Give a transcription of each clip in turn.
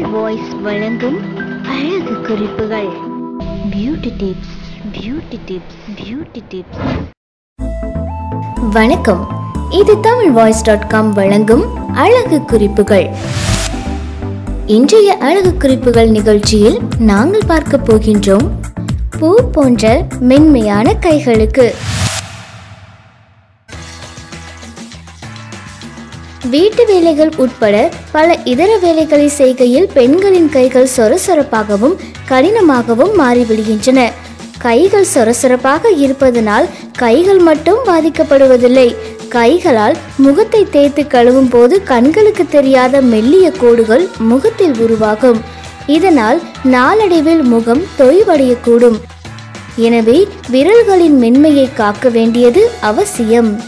Tamil voice வழங்கும் அழகு குறிப்புகள். Beauty tips beauty tips beauty tips வணக்கம். இது தமிழ் வாய்ஸ் டாட் காம் வழங்கும் அழகு குறிப்புகள். இன்றைய அழகு குறிப்புகள் நிகழ்ச்சியில் நாங்கள் பார்க்க போகின்றோம் பூ போன்ற மென்மையான கைகளுக்கு. வீட்டு வேலைகள் உட்பட பல இதர வேலைகளை செய்கையில் பெண்களின் கைகள் சொரசொரப்பாகவும் கடினமாகவும் மாறிவிடுகின்றன கைகள் சொரசொரப்பாக இருப்பதனால் கைகள் மட்டும் பாதிக்கப்படுவதில்லை. கைகளால் முகத்தை தேய்த்து கழுவும் போது கண்களுக்கு தெரியாத மெல்லிய கோடுகள் முகத்தில் உருவாகும். இதனால் நாளடைவில் முகம் தொய்வடையக்கூடும். எனவே விரல்களின் மென்மையை காக்க வேண்டியது அவசியம்.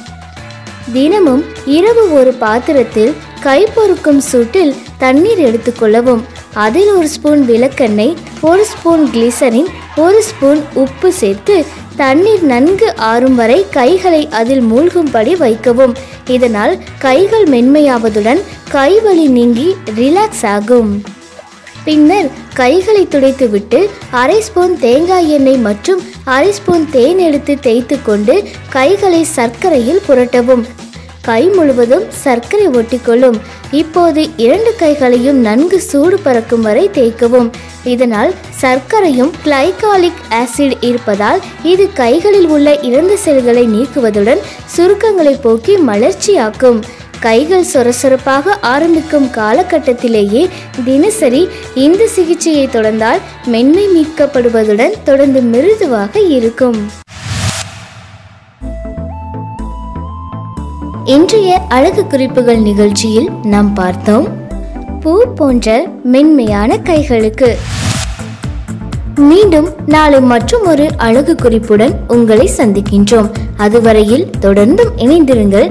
தினமும் இரவு ஒரு பாத்திரத்தில் கை பொறுக்கும் சூட்டில் தண்ணீர் எடுத்துக்கொள்ளவும் அதில் ஒரு ஸ்பூன் விளக்கெண்ணெய் ஒரு ஸ்பூன் கிளிசரின் ஒரு ஸ்பூன் உப்பு சேர்த்து தண்ணீர் நன்கு ஆறும் வரை கைகளை அதில் மூழ்கும்படி வைக்கவும். இதனால் கைகள் மென்மையாவதுடன் கைவலி நீங்கி ரிலாக்ஸ் ஆகும். பின்னர் கைகளை துடைத்துவிட்டு அரை ஸ்பூன் தேங்காய் எண்ணெய் மற்றும் அரை ஸ்பூன் தேன் எடுத்து தேய்த்து கொண்டு கைகளை சர்க்கரையில் புரட்டவும். கை முழுவதும் சர்க்கரை ஒட்டிக்கொள்ளும். இப்போது இரண்டு கைகளையும் நன்கு சூடு பறக்கும் வரை தேய்க்கவும். இதனால் சர்க்கரையும் கிளைகாலிக் ஆசிட் இருப்பதால் இது கைகளில் உள்ள இறந்த செல்களை நீக்குவதுடன் சுருக்கங்களை போக்கி மலர்ச்சியாக்கும். கைகள் சொரசொரப்பாக ஆரம்பிக்கும் காலகட்டத்திலேயே தினசரி இந்த சிகிச்சையை தொடர்ந்தால் மென்மை மீட்கப்படுவதுடன் தொடர்ந்து மிருதுவாக இருக்கும். இன்றைய அழகு குறிப்புகள் நிகழ்ச்சியில் நாம் பார்த்தோம். பூ போன்ற மென்மையான கைகளுக்கு. மீண்டும் நாளை மற்றும் ஒரு அழகு குறிப்புடன் உங்களை சந்திக்கின்றோம். அதுவரையில் தொடர்ந்தும் இணைந்திருங்கள்.